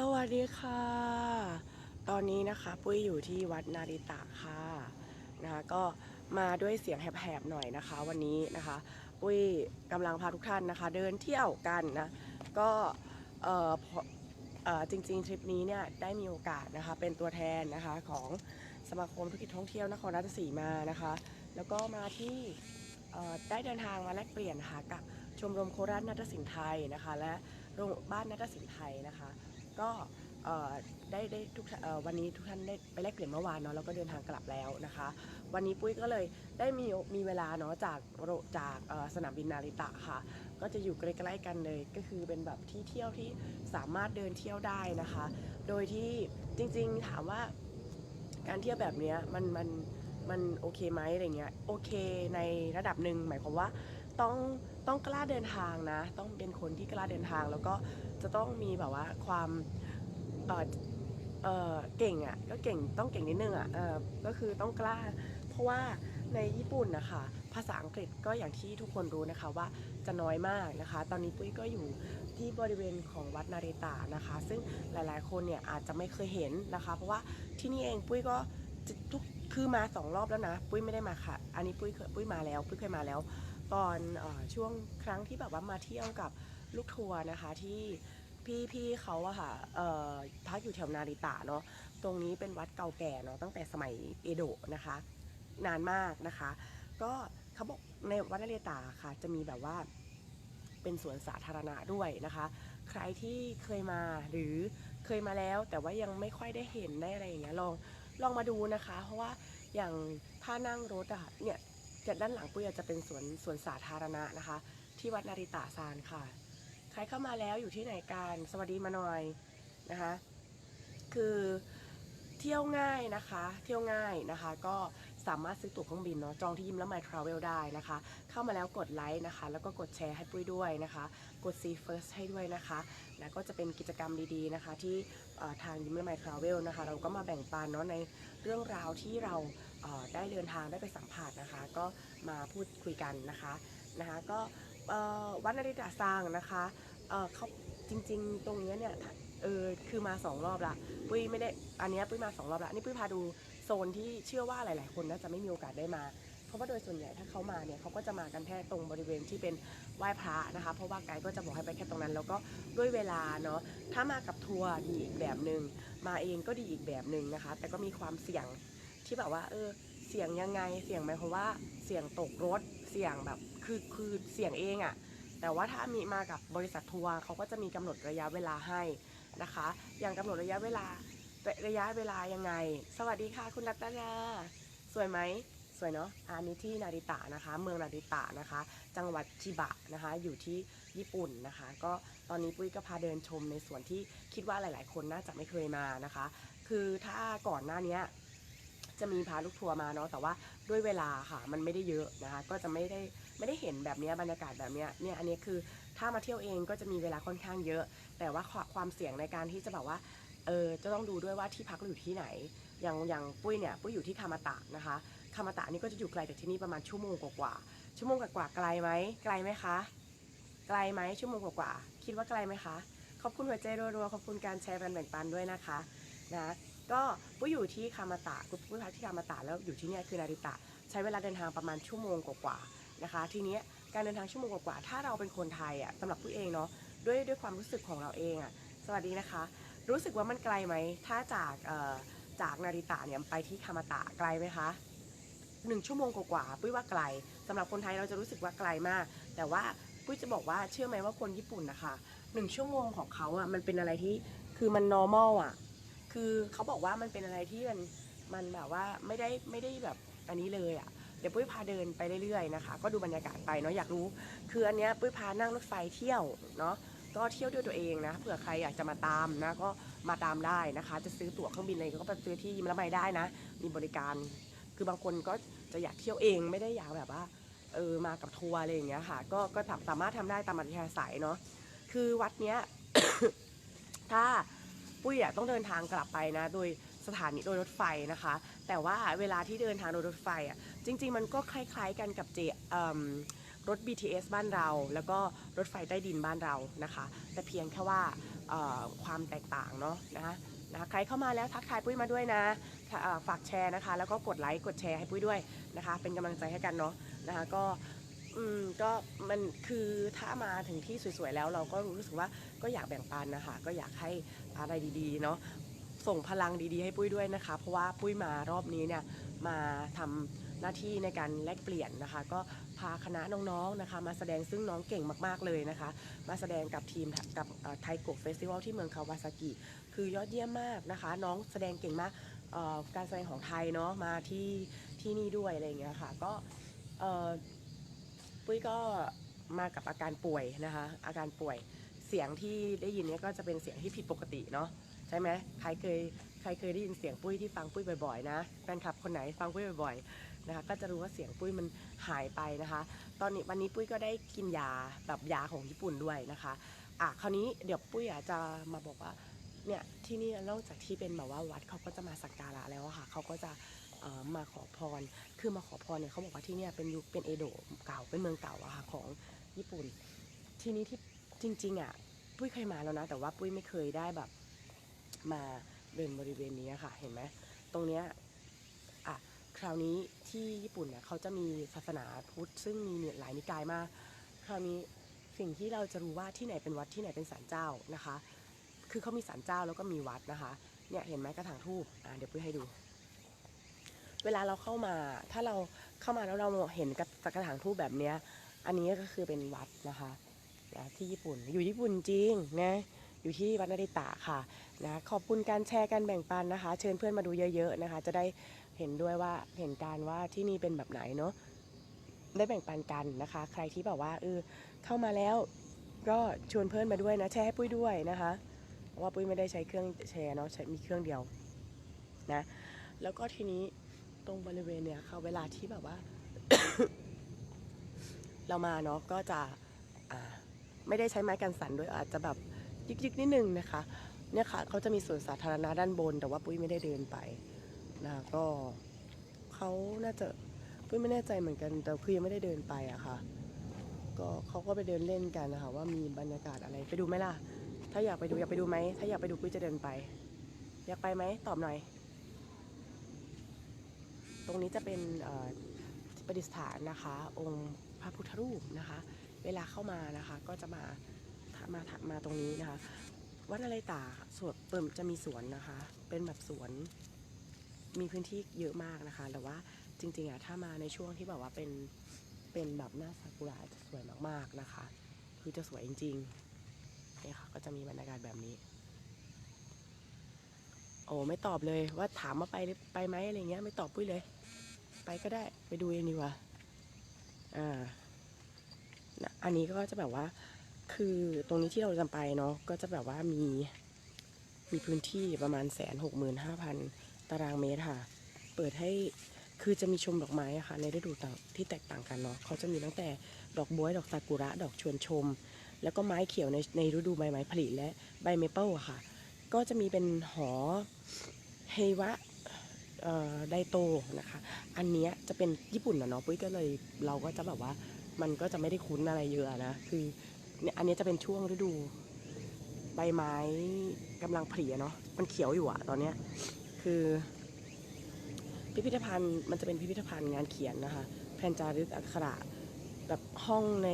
สวัสดีค่ะ ตอนนี้นะคะปุ้ยอยู่ที่วัดนาริตะค่ะนะคะก็มาด้วยเสียงแหบๆหน่อยนะคะ วันนี้นะคะ ปุ้ยกำลังพาทุกท่านนะคะ เดินเที่ยวกันนะก็เออเออจริงๆทริปนี้เนี่ยได้มีโอกาสนะคะ เป็นตัวแทนนะคะของสมาคมธุรกิจท่องเที่ยวนครราชสีมานะคะ แล้วก็มาที่ได้เดินทางมาแลกเปลี่ยนนะคะกับชมรมโคราชนาฏศิลป์ไทยนะคะ และโรงบ้านนาฏศิลป์ไทยนะคะ ก็ได้ได้ทุกวันนี้ทุกท่านได้ไปแลกเปลี่ยนเมื่อวานเนาะแล้วก็เดินทางกลับแล้วนะคะ วันนี้ปุ้ยก็เลยได้มีมีเวลาเนาะจากโรจากสนามบินนาริตะค่ะ ก็จะอยู่ใกล้ๆกันเลยก็คือเป็นแบบที่เที่ยวที่สามารถเดินเที่ยวได้นะคะ โดยที่จริงๆถามว่าการเที่ยวแบบเนี้ยมันมันมันโอเคไหมอะไรเงี้ยโอเคในระดับหนึ่งหมายความว่าต้องต้องกล้าเดินทางนะ ต้องเป็นคนที่กล้าเดินทางแล้วก็ จะต้องมีแบบว่าความเออเออเก่งอะ่ะก็เก่งต้องเก่งนิดนึงอะ่ะเออก็คือต้องกล้า เพราะว่าในญี่ปุ่นนะคะภาษาอังกฤษก็อย่างที่ทุกคนรู้นะคะว่าจะน้อยมากนะคะ ตอนนี้ปุ้ยก็อยู่ที่บริเวณของวัดนาริตะนะคะ ซึ่งหลายๆ คนเนี่ยอาจจะไม่เคยเห็นนะคะ เพราะว่าที่นี่เองปุ้ยก็ทุกคือมาสองรอบแล้วนะ ปุ้ยไม่ได้มาค่ะ อันนี้ปุ้ยเคยปุ้ยมาแล้ว ปุ้ยเคยมาแล้ว ตอนอช่วงครั้งที่แบบว่ามาเที่ยวกับลูกทัวร์นะคะที่ พี่พี่เขาอะค่ะเอ่อพักอยู่แถวนาริตะเนาะตรงนี้เป็นวัดเก่าแก่เนาะตั้งแต่สมัยเอโดะนะคะ นานมากนะคะ ก็เขาบอกในวัดนาเรตาค่ะ จะมีแบบว่าเป็นสวนสาธารณะด้วยนะคะ ใครที่เคยมาหรือเคยมาแล้ว แต่ว่ายังไม่ค่อยได้เห็นได้อะไรอย่างเงี้ยลองลองมาดูนะคะ เพราะว่าอย่างถ้านั่งรถอะเนี่ยจากด้านหลังปุ้ยอาจะเป็นสวนสวนสาธารณะนะคะ ที่วัดนาริตาซานค่ะ ใครเข้ามาแล้วอยู่ที่ไหนกันสวัสดีมาหน่อยนะคะ คือเที่ยวง่ายนะคะ เที่ยวง่ายนะคะ ก็สามารถซื้อตั๋วเครื่องบินเนาะจองที่ยิมแล้ว My Travel ได้นะคะ เข้ามาแล้วกดไลค์นะคะ แล้วก็กดแชร์ให้ปุ้ยด้วยนะคะ กด See First ให้ด้วยนะคะ แล้วก็จะเป็นกิจกรรมดีๆนะคะ ที่ทางยิมและ My Travel นะคะ เราก็มาแบ่งปันเนาะในเรื่องราวที่เราได้เดินทางได้ไปสัมผัสนะคะ ก็มาพูดคุยกันนะคะนะคะ ก็ วัดนริตาซางนะคะเขาจริง ๆ ตรงเนี้ยเนี่ยเออคือมาสองรอบละปุ้ยไม่ได้อันเนี้ยปุ้ยมาสองรอบล้วอันนี่ปุ้ยพาดูโซนที่เชื่อว่าหลาย ๆ คนน่าจะไม่มีโอกาสได้มา เพราะว่าโดยส่วนใหญ่ถ้าเขามาเนี่ยเขาก็จะมากันแค่ตรงบริเวณที่เป็นไหว้พระนะคะ เพราะว่าไกด์ก็จะบอกให้ไปแค่ตรงนั้น แล้วก็ด้วยเวลาเนาะถ้ามากับทัวร์ดีอีกแบบหนึ่งมาเองก็ดีอีกแบบหนึ่งนะคะ แต่ก็มีความเสี่ยงที่แบบว่าเออเสี่ยงยังไง เสี่ยงหมายความว่าเสี่ยงตกรถ เสี่ยงแบบ คือคือเสี่ยงเองอะแต่ว่าถ้ามีมากับบริษัททัวร์เขาก็จะมีกำหนดระยะเวลาให้นะคะ อย่างกำหนดระยะเวลาระระยะเวลายังไง สวัสดีค่ะคุณรัตนาสวยไหมสวยเนาะอันนี้ที่นาริตะนะคะ เมืองนาริตะนะคะ จังหวัดชิบะนะคะ อยู่ที่ญี่ปุ่นนะคะ ก็ตอนนี้ปุ้ยก็พาเดินชมในส่วนที่คิดว่าหลาย ๆ คนน่าจะไม่เคยมานะคะ คือถ้าก่อนหน้านี้ จะมีพาลูกทัวร์มาเนาะแต่ว่าด้วยเวลาค่ะมันไม่ได้เยอะนะคะก็จะไม่ได้ไม่ได้เห็นแบบนี้บรรยากาศแบบนี้เนี่ยอันนี้คือถ้ามาเที่ยวเองก็จะมีเวลาค่อนข้างเยอะ แต่ว่าความเสี่ยงในการที่จะแบบว่าเออจะต้องดูด้วยว่าที่พักเราอยู่ที่ไหน อย่างอย่างปุ้ยเนี่ยปุ้ยอยู่ที่คามาตะนะคะคามาตะนี่ก็จะอยู่ไกลจากที่นี่ประมาณชั่วโมงกว่าๆชั่วโมงกว่าๆไกลไหมไกลไหมคะไกลไหมชั่วโมงกว่าๆคิดว่าไกลไหมคะขอบคุณหัวใจรัวๆขอบคุณการแชร์แบ่งปันด้วยนะคะนะ ก็ปุ้ยอยู่ที่คามาตะปุ้ยพักที่คามาตะแล้วอยู่ที่เนี่ยคือนาริตะ ใช้เวลาเดินทางประมาณชั่วโมงกว่าๆนะคะ ทีนี้การเดินทางชั่วโมงกว่าๆถ้าเราเป็นคนไทยอะสำหรับปุ้ยเองเนาะด้วยด้วยความรู้สึกของเราเองอะสวัสดีนะคะ รู้สึกว่ามันไกลไหมถ้าจากจากนาริตะเนี่ยไปที่คามาตะไกลไหมคะหนึ่งชั่วโมงกว่าๆปุ้ยว่าไกลสำหรับคนไทยเราจะรู้สึกว่าไกลมาก แต่ว่าปุ้ยจะบอกว่าเชื่อไหมว่าคนญี่ปุ่นนะคะหนึ่งชั่วโมงของเขาอะมันเป็นอะไรที่คือมัน normal อะ คือเขาบอกว่ามันเป็นอะไรที่มันมันแบบว่าไม่ได้ไม่ได้แบบอันนี้เลยอะเดี๋ยวปุ้ยพาเดินไปเรื่อยๆนะคะก็ดูบรรยากาศไปเนาะอยากรู้ คืออันเนี้ยปุ้ยพานั่งรถไฟเที่ยวเนาะก็เที่ยวด้วยตัวเองนะเผื่อใครอยากจะมาตามนะก็มาตามได้นะคะ จะซื้อตั๋วเครื่องบินอะไรก็ไปซื้อที่ยิมละไมได้นะ มีบริการ คือบางคนก็จะอยากเที่ยวเองไม่ได้อยากแบบว่าเออมากับทัวร์อะไรอย่างเงี้ยค่ะก็ก็สามารถทำได้ตามอัธยาศัยเนาะคือวัดเนี้ยถ้า ปุ้ยอะต้องเดินทางกลับไปนะ โดยสถานีโดยรถไฟนะคะ แต่ว่าเวลาที่เดินทางโดยรถไฟอะจริง ๆ มันก็คล้ายๆกันกับเจรถ BTS บ้านเรา แล้วก็รถไฟใต้ดินบ้านเรานะคะ แต่เพียงแค่ว่าความแตกต่างเนาะนะนะใครเข้ามาแล้วทักทายปุ้ยมาด้วยนะฝากแชร์นะคะ แล้วก็กดไลค์กดแชร์ให้ปุ้ยด้วยนะคะ เป็นกำลังใจให้กันเนาะนะคะก็ อืมก็มันคือถ้ามาถึงที่สวยๆแล้วเราก็รู้สึกว่าก็อยากแบ่งปันนะคะ ก็อยากให้อะไรดีๆเนาะส่งพลังดีๆให้ปุ้ยด้วยนะคะ เพราะว่าปุ้ยมารอบนี้เนี่ยมาทำหน้าที่ในการแลกเปลี่ยนนะคะ ก็พาคณะน้องๆนะคะ มาแสดงซึ่งน้องเก่งมากๆเลยนะคะ มาแสดงกับทีมกับไทโกะเฟสติวัลที่เมืองคาวาซากิ คือยอดเยี่ยมมากนะคะ น้องแสดงเก่งมากเอ่อการแสดงของไทยเนาะมาที่ที่นี่ด้วยอะไรอย่างเงี้ยค่ะก็เอ่อ ปุ้ยก็มากับอาการป่วยนะคะ อาการป่วยเสียงที่ได้ยินเนี่ยก็จะเป็นเสียงที่ผิดปกติเนาะใช่ไหมใครเคยใครเคยได้ยินเสียงปุ้ยที่ฟังปุ้ยบ่อยๆนะแฟนคลับคนไหนฟังปุ้ยบ่อยๆนะคะ ก็จะรู้ว่าเสียงปุ้ยมันหายไปนะคะ ตอนนี้วันนี้ปุ้ยก็ได้กินยาแบบยาของญี่ปุ่นด้วยนะคะอะคราวนี้เดี๋ยวปุ้ยอาจจะมาบอกว่าเนี่ยที่นี่นอกจากที่เป็นแบบว่าวัดเขาก็จะมาสักการะแล้วค่ะเขาก็จะ มาขอพร คือมาขอพรเนี่ยเขาบอกว่าที่เนี่ยเป็นยุคเป็นเอโดะเก่าเป็นเมืองเก่าอะค่ะของญี่ปุ่น ที่นี้ที่จริงๆอะปุ้ยเคยมาแล้วนะ แต่ว่าปุ้ยไม่เคยได้แบบมาเดินบริเวณนี้ค่ะ เห็นไหมตรงเนี้ยอะคราวนี้ที่ญี่ปุ่นเนี่ยเขาจะมีศาสนาพุทธซึ่งมีหลายนิกายมาก คราวนี้สิ่งที่เราจะรู้ว่าที่ไหนเป็นวัดที่ไหนเป็นศาลเจ้านะคะ คือเขามีศาลเจ้าแล้วก็มีวัดนะคะ เนี่ยเห็นไหมกระถางทูบอ่าเดี๋ยวปุ้ยให้ดู วลาเราเข้ามา ถ้าเราเข้ามาแล้วเราเห็นกระกระถางทูบแบบเนี้ย อันนี้ก็คือเป็นวัดนะคะนะที่ญี่ปุ่น อยู่ญี่ปุ่นจริงนะอยู่ที่วัดนาริตะค่ะนะขอบคุณการแชร์การแบ่งปันนะคะ เชิญเพื่อนมาดูเยอะๆนะคะ จะได้เห็นด้วยว่าเห็นการว่าที่นี่เป็นแบบไหนเนาะได้แบ่งปันกันนะคะ ใครที่แบบว่าเออเข้ามาแล้วก็ชวนเพื่อนมาด้วยนะแชร์ให้ปุ้ยด้วยนะคะเพราะว่าปุ้ยไม่ได้ใช้เครื่องแชร์เนาะใช้มีเครื่องเดียวนะแล้วก็ทีนี้ ตรงบริเวณเนี่ยค่ะเวลาที่แบบว่า เรามาเนาะก็จะไม่ได้ใช้ไม้กันสั่นด้วยอาจจะแบบยึกๆนิดนึงนะคะ เนี่ยค่ะเขาจะมีสวนสาธารณะด้านบน แต่ว่าปุ้ยไม่ได้เดินไปนะก็เขาน่าจะปุ้ยไม่แน่ใจเหมือนกัน แต่คือยังไม่ได้เดินไปอะค่ะ ก็เขาก็ไปเดินเล่นกันนะคะว่ามีบรรยากาศอะไรไปดูไหมล่ะ ถ้าอยากไปดูอยากไปดูไหมถ้าอยากไปดูปุ้ยจะเดินไป อยากไปไหมตอบหน่อย ตรงนี้จะเป็นประดิษฐานนะคะ องค์พระพุทธรูปนะคะ เวลาเข้ามานะคะก็จะมามามาตรงนี้นะคะ วัดอะไรตาสวนเปิมจะมีสวนนะคะ เป็นแบบสวนมีพื้นที่เยอะมากนะคะ แต่ว่าจริงๆอะถ้ามาในช่วงที่แบบว่าเป็นเป็นแบบหน้าซากุระจะสวยมากๆนะคะ คือจะสวยจริงๆนี่ค่ะก็จะมีบรรยากาศแบบนี้ โอ้ไม่ตอบเลยว่าถามมาไปไปไหมอะไรเงี้ยไม่ตอบปุ้ยเลย ไปก็ได้ไปดูเองดีกว่าอ่านะอันนี้ก็จะแบบว่า คือตรงนี้ที่เราจะไปเนาะก็จะแบบว่ามีมีพื้นที่ประมาณแสนหกหมื่นห้าพันตารางเมตรค่ะ เปิดให้คือจะมีชมดอกไม้อะค่ะ ในฤดูต่างที่แตกต่างกันเนาะเขาจะมีตั้งแต่ดอกบ๊วยดอกซากุระ ดอกชวนชม แล้วก็ไม้เขียวในในฤดูใบไม้ผลิและใบเมเปิลอะค่ะ ก็จะมีเป็นหอเฮวะ ไดโตนะคะ อันนี้จะเป็นญี่ปุ่นอะเนาะปุ้ยก็เลยเราก็จะแบบว่ามันก็จะไม่ได้คุ้นอะไรเยอะนะ คือเนี่ยอันนี้จะเป็นช่วงฤดู ใบไม้กำลังผลิเนาะมันเขียวอยู่อะตอนเนี้ยคือ พิพิธภัณฑ์มันจะเป็นพิพิธภัณฑ์งานเขียนนะคะแผ่นจารึกอักขระแบบห้องใน